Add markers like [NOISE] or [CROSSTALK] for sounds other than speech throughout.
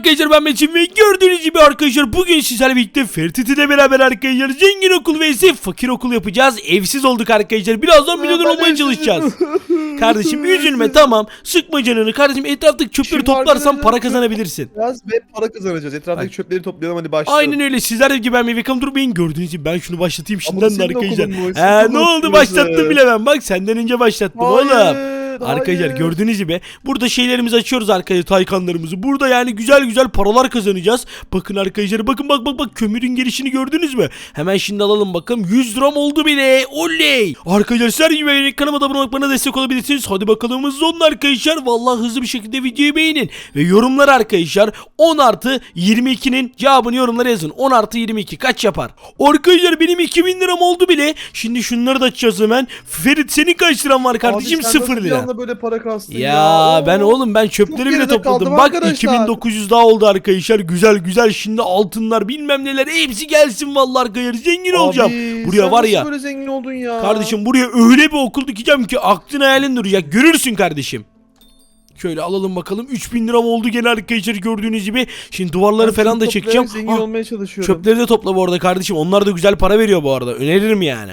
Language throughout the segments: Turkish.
arkadaşlar ben Metin ve gördüğünüz gibi arkadaşlar bugün sizlerle birlikte Ferit ile beraber arkadaşlar zengin okul vs fakir okul yapacağız. Evsiz olduk arkadaşlar. Birazdan milyoner olmaya çalışacağız. [LAUGHS] kardeşim üzülme tamam. Sıkma canını. Kardeşim etraftaki çöpleri Şimdi toplarsan para kazanabilirsin. Biraz ve para kazanacağız. Etraftaki çöpleri toplayalım hadi başlayalım. Aynen öyle. Sizler gibi ben Mevekam durmayın. Gördüğünüz gibi ben şunu başlatayım şimdiden de arkadaşlar. senin ne oldu başlattım bile ben. Bak senden önce başlattım Hayır, oğlum. Arkadaşlar hayır. gördüğünüz gibi burada şeylerimizi açıyoruz arkadaşlar taykanlarımızı. Burada yani güzel güzel paralar kazanacağız. Bakın arkadaşlar bakın bak bak bak kömürün gelişini gördünüz mü? Hemen şimdi alalım bakalım 100 liram oldu bile. Oley. Arkadaşlar gibi beğenip kanalıma da abone olup bana destek olabilirsiniz. Hadi bakalım hızlı olun arkadaşlar. Vallahi hızlı bir şekilde videoyu beğenin. Ve yorumlar arkadaşlar 10 artı 22'nin cevabını yorumlara yazın. 10 artı 22 kaç yapar? Arkadaşlar benim 2000 liram oldu bile. Şimdi şunları da açacağız hemen. Ferit senin kaç liran var kardeşim? Abi sen 0 nasıl bir lira. Anda böyle para kastın ya. Ya ben oğlum ben çöpleri Çok bile geride topladım. kaldım Bak arkadaşlar. 2900 daha oldu arkadaşlar. Güzel güzel şimdi altınlar bilmem neler hepsi gelsin vallahi arkadaşlar. Zengin olacağım. Abi, Buraya sen var nasıl ya. böyle zengin oldun ya. Kardeşim buraya öyle bir okul dikeceğim ki aklın hayalin duracak. Görürsün kardeşim. Şöyle alalım bakalım. 3000 liram oldu gene arkadaşlar gördüğünüz gibi. Şimdi duvarları Ben falan da çöp çekeceğim. Zengin Ah, olmaya çalışıyorum. çöpleri de topla bu arada kardeşim. Onlar da güzel para veriyor bu arada. Öneririm yani.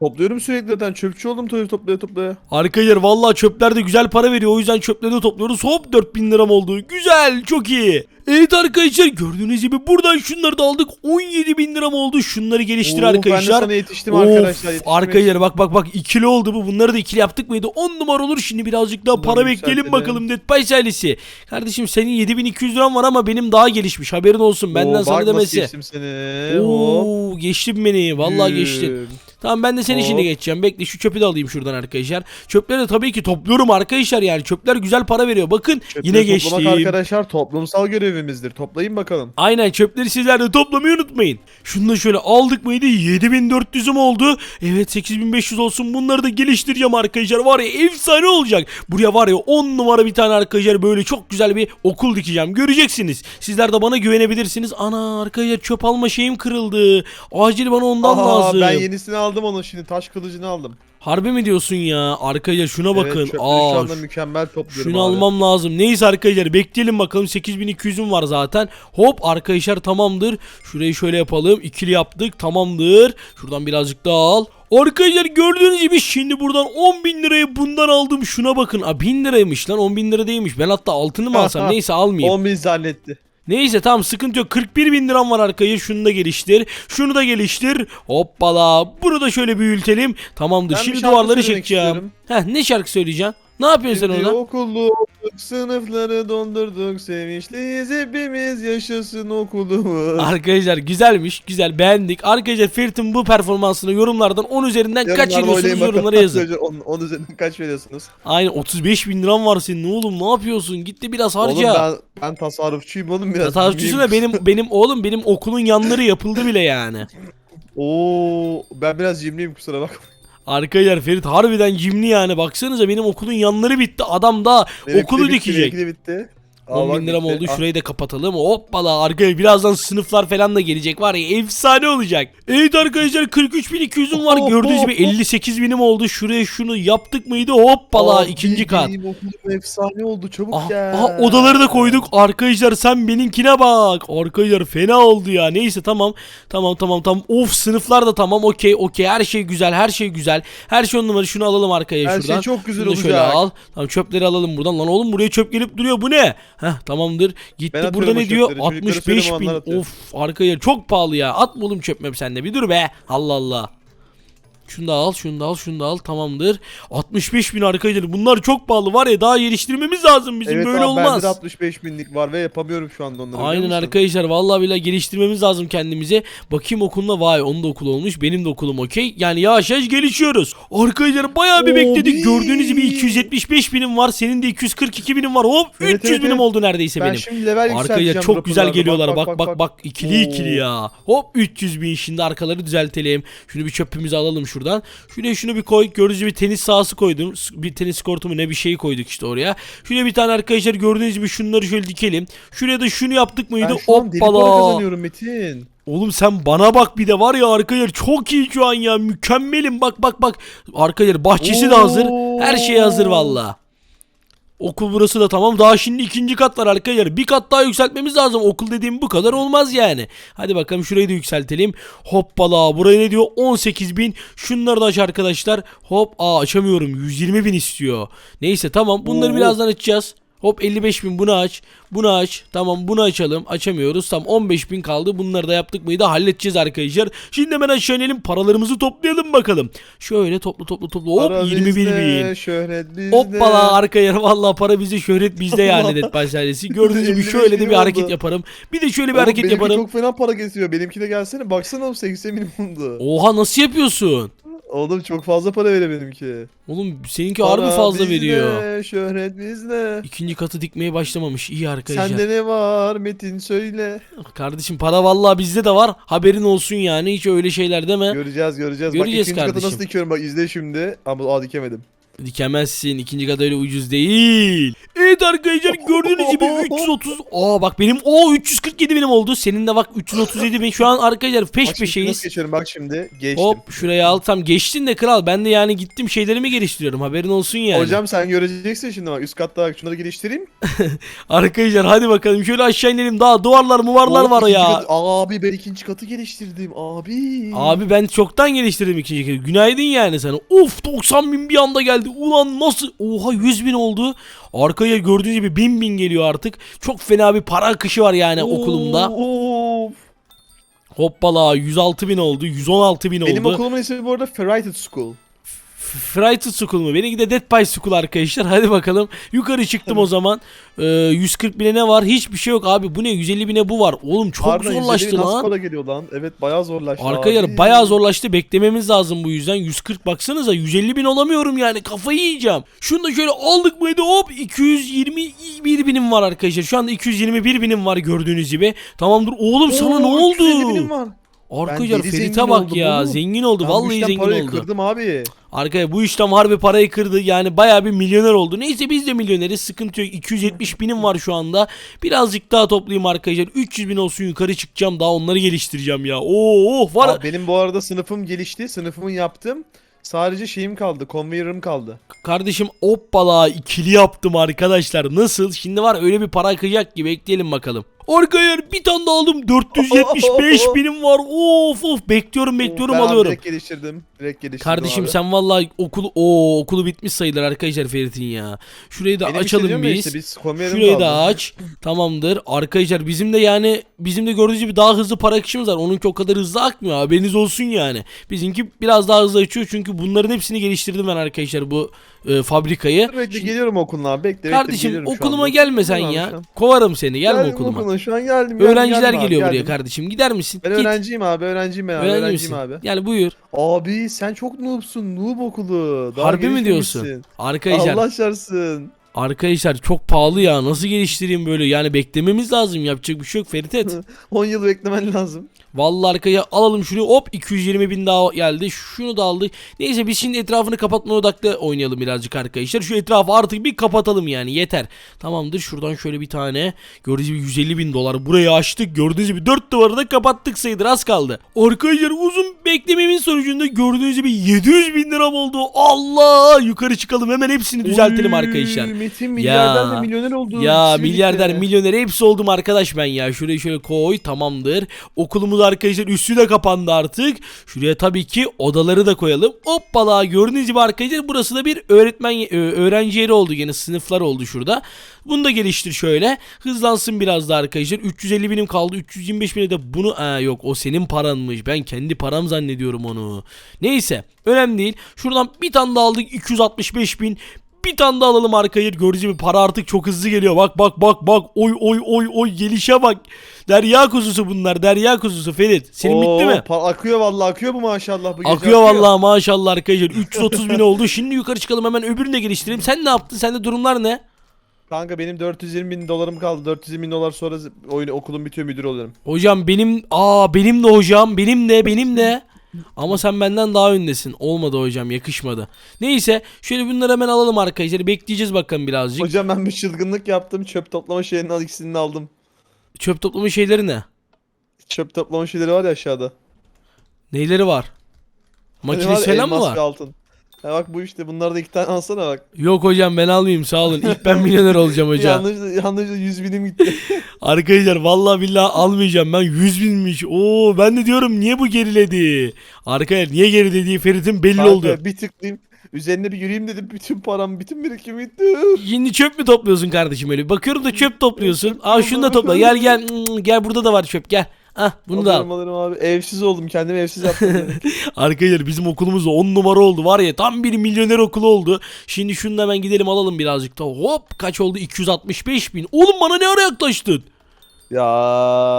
Topluyorum sürekli zaten. Çöpçü oldum toplaya toplaya toplaya. Arkadaşlar vallahi çöpler de güzel para veriyor. O yüzden çöpleri de topluyoruz. Hop 4000 liram oldu. Güzel çok iyi. Evet arkadaşlar gördüğünüz gibi buradan şunları da aldık. 17 bin liram oldu. Şunları geliştir Oo, arkadaşlar. Ben de sana yetiştim Of, arkadaşlar. yetiştim. arkadaşlar bak bak bak ikili oldu bu. Bunları da ikili yaptık mıydı? 10 numara olur. Şimdi birazcık daha Bunları para bekleyelim yükseltelim. bakalım Dead Pies ailesi. Kardeşim senin 7200 liram var ama benim daha gelişmiş. Haberin olsun benden Oo, sana bak demesi. geçtim seni. Oo, geçtin beni. Vallahi geçtin. Tamam ben de senin işine Hop. geçeceğim. Bekle şu çöpü de alayım şuradan arkadaşlar. Çöpleri de tabii ki topluyorum arkadaşlar yani. Çöpler güzel para veriyor. Bakın Çöpleri yine toplamak geçtim. arkadaşlar toplumsal görevimizdir. Toplayın bakalım. Aynen çöpleri sizler de toplamayı unutmayın. Şunu da şöyle aldık mıydı 7400'üm oldu. Evet 8500 olsun bunları da geliştireceğim arkadaşlar. Var ya efsane olacak. Buraya var ya 10 numara bir tane arkadaşlar böyle çok güzel bir okul dikeceğim. Göreceksiniz. Sizler de bana güvenebilirsiniz. Ana arkadaşlar çöp alma şeyim kırıldı. Acil bana ondan Aha, lazım. ben yenisini aldım onun şimdi. Taş kılıcını aldım. Harbi mi diyorsun ya? Arkadaşlar şuna bakın. Evet, çöpleri Aa, şu anda mükemmel topluyorum Şunu abi. almam lazım. Neyse arkadaşlar bekleyelim bakalım. 8200'üm var zaten. Hop arkadaşlar tamamdır. Şurayı şöyle yapalım. İkili yaptık. Tamamdır. Şuradan birazcık daha al. Arkadaşlar gördüğünüz gibi şimdi buradan 10 bin lirayı bundan aldım. Şuna bakın. 1000 liraymış lan. 10 bin lira değilmiş. Ben hatta altını mı alsam? [LAUGHS] Neyse almayayım. 10 bin zannetti. Neyse tamam sıkıntı yok. 41 bin liram var arkaya. Şunu da geliştir. Şunu da geliştir. Hoppala. Bunu da şöyle büyütelim. Tamamdır. Ben bir Şimdi şarkı duvarları söylemek çekeceğim. istiyorum. Heh ne şarkı söyleyeceksin? Ne yapıyorsun sen Şimdi orada? okulu olduk, sınıfları dondurduk, sevinçliyiz hepimiz yaşasın okulumuz. Arkadaşlar güzelmiş güzel beğendik. Arkadaşlar Ferit'in bu performansını yorumlardan 10 üzerinden kaç Yorumlarda veriyorsunuz yorumlara yazın. 10 üzerinden kaç veriyorsunuz? Aynen 35 bin liram var senin oğlum ne yapıyorsun? Gitti biraz Oğlum harca. ben, ben tasarrufçuyum oğlum biraz. Tasarrufçusu da benim benim oğlum benim okulun yanları yapıldı bile yani. [LAUGHS] Oo, ben biraz cimriyim kusura bakma. Arkadaşlar Ferit harbiden cimri yani baksanıza benim okulun yanları bitti adam da Benimki okulu de bitti, dikecek. benimki de bitti. Aa, 10 bak bin liram oldu Ah, şurayı da kapatalım. Hoppala arkaya birazdan sınıflar falan da gelecek. Var ya efsane olacak. Evet arkadaşlar 43.200'üm var. Hop, gördüğünüz gibi hop. 58 binim oldu. Şuraya şunu yaptık mıydı? Hoppala Aa, ikinci kat. efsane oldu. Çabuk Aha, gel. aha, odaları da koyduk. Arkadaşlar sen benimkine bak. Arkadaşlar fena oldu ya. Neyse tamam. Tamam tamam tamam. Of sınıflar da tamam. Okey okey. Her şey güzel her şey güzel. Her şey on numara. Şunu alalım arkaya Her şey şuradan. çok güzel Şunu da şöyle olacak. al. Tamam çöpleri alalım buradan. Lan oğlum buraya çöp gelip duruyor. Bu ne Heh tamamdır. Gitti. Ben burada ne diyor? çöpleri, çocuklara 65 söyleme, bin. of arkaya çok pahalı ya. Atma oğlum çöp möp sen de bir dur be. Allah Allah şunu da al, şunu da al, şunu da al. Tamamdır. 65 bin arkadaşlar. Bunlar çok pahalı var ya. Daha geliştirmemiz lazım bizim. Evet Böyle abi olmaz. bende de 65 binlik var ve yapamıyorum şu anda onları. Aynen arkadaşlar vallahi bile geliştirmemiz lazım kendimizi. Bakayım okuluna vay onun da okulu olmuş. Benim de okulum okey. Yani yavaş yavaş gelişiyoruz. Arkadaşlar bayağı bir bekledik. Gördüğünüz gibi 275 binim var. Senin de 242 binim var. Hop Evet, 300 evet, binim evet. oldu neredeyse Ben benim. şimdi level. Arkaya çok güzel geliyorlar. Bak bak bak, ikili Oo. ikili ya. Hop 300 bin şimdi arkaları düzeltelim. Şunu bir çöpümüzü alalım şuradan. Şuraya şunu bir koy. Gördüğünüz gibi tenis sahası koydum. Bir tenis kortu mu ne bir şey koyduk işte oraya. Şuraya bir tane arkadaşlar gördüğünüz gibi şunları şöyle dikelim. Şuraya da şunu yaptık mıydı? Ben şu an deli para kazanıyorum Metin. Oğlum sen bana bak bir de var ya arkadaşlar çok iyi şu an ya mükemmelim bak bak bak. Arkadaşlar bahçesi de hazır. Her şey hazır valla. Okul burası da tamam. Daha şimdi ikinci kat var arkadaşlar. Bir kat daha yükseltmemiz lazım. Okul dediğim bu kadar olmaz yani. Hadi bakalım şurayı da yükseltelim. Hoppala. Buraya ne diyor? 18 bin. Şunları da aç arkadaşlar. Hop. Aa açamıyorum. 120 bin istiyor. Neyse tamam. Bunları Oo. birazdan açacağız. Hop 55 bin bunu aç. Bunu aç. Tamam bunu açalım. Açamıyoruz. Tam 15 bin kaldı. Bunları da yaptık mıydı halledeceğiz arkadaşlar. Şimdi hemen aşağı inelim. Paralarımızı toplayalım bakalım. Şöyle toplu toplu toplu. Hop Para 21 bizde, bin. Şöhret bizde. Hoppala arka yer vallahi para bizde şöhret bizde yani by Silence'i. Gördüğünüz gibi 55 şöyle de bir hareket oldu. yaparım. Bir de şöyle bir Oğlum, hareket yaparım. çok fena para getiriyor. Benimki de gelsene. Baksana oğlum 80 bin oldu. Oha nasıl yapıyorsun? Oğlum çok fazla para veriyor benimki. Oğlum seninki harbi Para fazla bizde, veriyor. Şöhret bizde. İkinci katı dikmeye başlamamış. İyi arkadaşlar. Sende ne var Metin söyle. Kardeşim para vallahi bizde de var. Haberin olsun yani. Hiç öyle şeyler deme. Göreceğiz göreceğiz. Göreceğiz Bak ikinci katı kardeşim. nasıl dikiyorum bak izle şimdi. Ama aa dikemedim. Dikemezsin. İkinci öyle ucuz değil. Evet arkadaşlar gördüğünüz gibi 330. Aa bak benim o 347 benim oldu. Senin de bak 337 bin. Şu an arkadaşlar peş Bak şimdi peşeyiz. Nasıl geçiyorum bak şimdi. Geçtim. Hop şuraya al tam geçtin de kral ben de yani gittim şeylerimi geliştiriyorum haberin olsun yani. Hocam sen göreceksin şimdi bak üst katta bak şunları geliştireyim. [LAUGHS] Arkadaşlar hadi bakalım şöyle aşağı inelim daha duvarlar muvarlar Oğlum, var ikinci ya. katı- abi ben ikinci katı geliştirdim abi. Abi ben çoktan geliştirdim ikinci kere. Günaydın yani sana. Of 90 bin bir anda geldi. Ulan nasıl? Oha 100 bin oldu. Arkaya gördüğünüz gibi bin bin geliyor artık. Çok fena bir para akışı var yani okulumda. Of. Hoppala 106 bin oldu. 116 bin Benim oldu. okulumun ismi bu arada Ferrighted School. Frighted School mu? Benimki de Dead by School arkadaşlar. [LAUGHS] Hadi bakalım. Yukarı çıktım o zaman. Ee, 140 bine ne var? Hiçbir şey yok abi. Bu ne? 150 bine bu var. Oğlum çok Pardon, zorlaştı nasıl lan. para geliyor lan? Evet bayağı zorlaştı Arkadaşlar abi. bayağı zorlaştı. Beklememiz lazım bu yüzden. 140 baksanıza 150 bin olamıyorum yani. Kafayı yiyeceğim. Şunu da şöyle aldık mıydı hop 221 binim var arkadaşlar. Şu anda 221 binim var gördüğünüz gibi. Tamamdır. Oğlum sana ne Oo, 250 oldu? binim var. Arkadaşlar deli Ferit'e zengin bak oldum ya. oğlum. Zengin oldu. Ben bu Vallahi işten zengin parayı oldu. kırdım abi. Arkaya bu işlem harbi parayı kırdı. Yani baya bir milyoner oldu. Neyse biz de milyoneriz. Sıkıntı yok. 270 binim var şu anda. Birazcık daha toplayayım arkadaşlar. 300 bin olsun yukarı çıkacağım. Daha onları geliştireceğim ya. Oo oh, var. Abi benim bu arada sınıfım gelişti. Sınıfımı yaptım. Sadece şeyim kaldı. Conveyor'ım kaldı. Kardeşim hoppala ikili yaptım arkadaşlar. Nasıl? Şimdi var öyle bir para akacak gibi bekleyelim bakalım. Arkadaşlar bir tane daha aldım. 475 [LAUGHS] binim var. Of of bekliyorum bekliyorum Ben alıyorum. Direkt geliştirdim. Direkt geliştirdim Kardeşim abi. sen vallahi okulu o okulu bitmiş sayılır arkadaşlar Ferit'in ya. Şurayı da Benim işte açalım ya biz. işte, biz Şurayı da aç. Tamamdır. Arkadaşlar bizim de yani bizim de gördüğünüz gibi daha hızlı para akışımız var. Onunki o kadar hızlı akmıyor. Haberiniz olsun yani. Bizimki biraz daha hızlı açıyor çünkü bunların hepsini geliştirdim ben arkadaşlar bu e, fabrikayı. Bekle geliyorum okuluna abi. Bekle bekle Kardeşim şu okuluma gelme sen ya. Kovarım seni. Gelme Geldim okuluma. okuluna, şu an geldim. geldim, Öğrenciler geldim abi, geliyor buraya geldim. kardeşim. Gider misin? Ben Git. öğrenciyim abi öğrenciyim ben abi Öğrenci öğrenciyim misin? abi. Yani buyur. Abi sen çok noobsun noob okulu. Daha Harbi mi diyorsun? Arkadaşlar Allah şarsın. Arkadaşlar çok pahalı ya. Nasıl geliştireyim böyle? Yani beklememiz lazım. Yapacak bir şey yok Ferit et. [LAUGHS] 10 yıl beklemen lazım. Vallahi arkaya alalım şunu. Hop 220 bin daha geldi. Şunu da aldık. Neyse biz şimdi etrafını kapatma odaklı oynayalım birazcık arkadaşlar. Şu etrafı artık bir kapatalım yani yeter. Tamamdır şuradan şöyle bir tane. Gördüğünüz gibi 150 bin dolar. Burayı açtık. Gördüğünüz gibi 4 duvarı da kapattık sayıdır az kaldı. Arkadaşlar uzun beklememin sonucunda gördüğünüz gibi 700 bin liram oldu. Allah yukarı çıkalım hemen hepsini düzeltelim Oy, arkadaşlar. Metin milyarder ve milyoner oldu. Ya milyarder milyoner hepsi oldum arkadaş ben ya. Şurayı şöyle koy tamamdır. Okulumuz arkadaşlar üstü de kapandı artık. Şuraya tabii ki odaları da koyalım. Hoppala gördüğünüz gibi arkadaşlar burası da bir öğretmen e, öğrenci yeri oldu. Yine sınıflar oldu şurada. Bunu da geliştir şöyle. Hızlansın biraz da arkadaşlar. 350 binim kaldı. 325 bine de bunu Aa, yok o senin paranmış. Ben kendi param zannediyorum onu. Neyse önemli değil. Şuradan bir tane daha aldık. 265 bin. Bir tane daha alalım arkaya. Gördüğünüz gibi para artık çok hızlı geliyor. Bak bak bak bak. Oy oy oy oy gelişe bak. Derya kuzusu bunlar. Derya kuzusu Ferit. Senin bitti Oo, mi? pa- akıyor vallahi akıyor bu maşallah bu gece Akıyor vallahi maşallah arkadaşlar. 330 bin oldu. Şimdi yukarı çıkalım hemen öbürünü de geliştirelim. Sen ne yaptın? Sende durumlar ne? Kanka benim 420 bin dolarım kaldı. 420 bin dolar sonra oyun okulum bitiyor müdür olurum. Hocam benim aa benim de hocam benim de benim de. Ama sen benden daha öndesin. Olmadı hocam yakışmadı. Neyse şöyle bunları hemen alalım arkadaşlar. Bekleyeceğiz bakalım birazcık. Hocam ben bir çılgınlık yaptım. Çöp toplama şeyinin al ikisini aldım. Çöp toplama şeyleri ne? Çöp toplama şeyleri var ya aşağıda. Neyleri var? Hani Makinesi var falan mı var? altın. Ha bak bu işte bunlar da iki tane alsana bak. Yok hocam ben almayayım sağ olun. İlk ben milyoner olacağım hocam. Yanlış yanlış 100 binim gitti. [LAUGHS] Arkadaşlar vallahi billahi almayacağım ben 100 binmiş. Oo ben de diyorum niye bu geriledi? Arkadaşlar niye gerilediği Ferit'in belli Kanka, oldu. Bir tıklayayım. Üzerine bir yürüyeyim dedim. Bütün param, bütün birikim gitti. Şimdi çöp mü topluyorsun kardeşim öyle? Bakıyorum da çöp topluyorsun. Aa şunu da topla. Gel gel. Hmm, Gel burada da var çöp gel. Ah bunu da al. alırım abi. Evsiz oldum. Kendimi evsiz yaptım. [LAUGHS] Arkadaşlar bizim okulumuz da 10 numara oldu var ya tam bir milyoner okulu oldu. Şimdi şunu da hemen gidelim alalım birazcık da. Hop kaç oldu 265 bin. Oğlum bana ne ara yaklaştın? ya.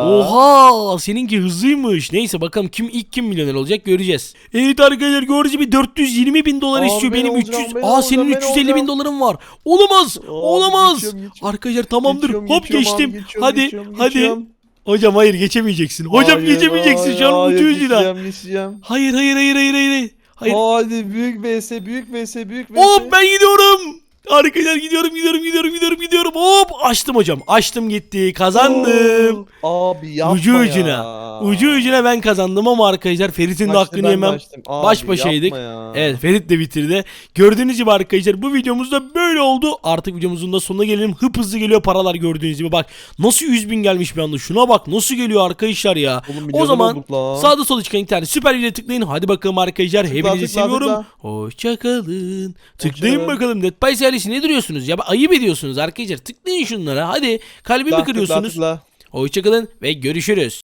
Oha seninki hızlıymış. Neyse bakalım kim ilk kim milyoner olacak göreceğiz. Evet arkadaşlar gördüğünüz gibi 420 bin dolar Abi istiyor. ben Benim olacağım, 300. ben Aa senin olacağım, ben 350 bin olacağım. doların var. Olamaz. olamaz. geçiyorum, geçiyorum. Arkadaşlar tamamdır. Geçiyorum, Hop geçiyorum abi, geçtim. geçiyorum, hadi geçiyorum, hadi. geçiyorum. Hocam hayır geçemeyeceksin. Hocam Hayır, geçemeyeceksin şu an hayır, geçeceğim, geçeceğim. Hayır hayır hayır hayır hayır. Hayır. Hadi büyük vs büyük vs büyük vs. Hop ben gidiyorum. Arkadaşlar gidiyorum gidiyorum gidiyorum gidiyorum gidiyorum. Hop açtım hocam. Açtım gitti. Kazandım. Abi yapma Ucu ya. ucuna. Ucu ucuna ben kazandım ama arkadaşlar Ferit'in de hakkını ben de yemem. açtım. Abi, Baş başaydık. yapma ya. Evet Ferit de bitirdi. Gördüğünüz gibi arkadaşlar bu videomuzda böyle oldu. Artık videomuzun da sonuna gelelim. Hıp hızlı geliyor paralar gördüğünüz gibi. Bak nasıl 100 bin gelmiş bir anda. Şuna bak nasıl geliyor arkadaşlar ya. Oğlum, o zaman olduk lan. sağda solda çıkan tane süper videoya tıklayın. Hadi bakalım arkadaşlar. Hepinizi tıkla, seviyorum. tıkla. Hoşçakalın. Tıklayın bakalım. Dead serisi ne duruyorsunuz? Ya ayıp ediyorsunuz arkadaşlar. Tıklayın şunlara. Hadi kalbimi Tıkla, tıkla, kırıyorsunuz. tıkla. Hoşçakalın ve görüşürüz.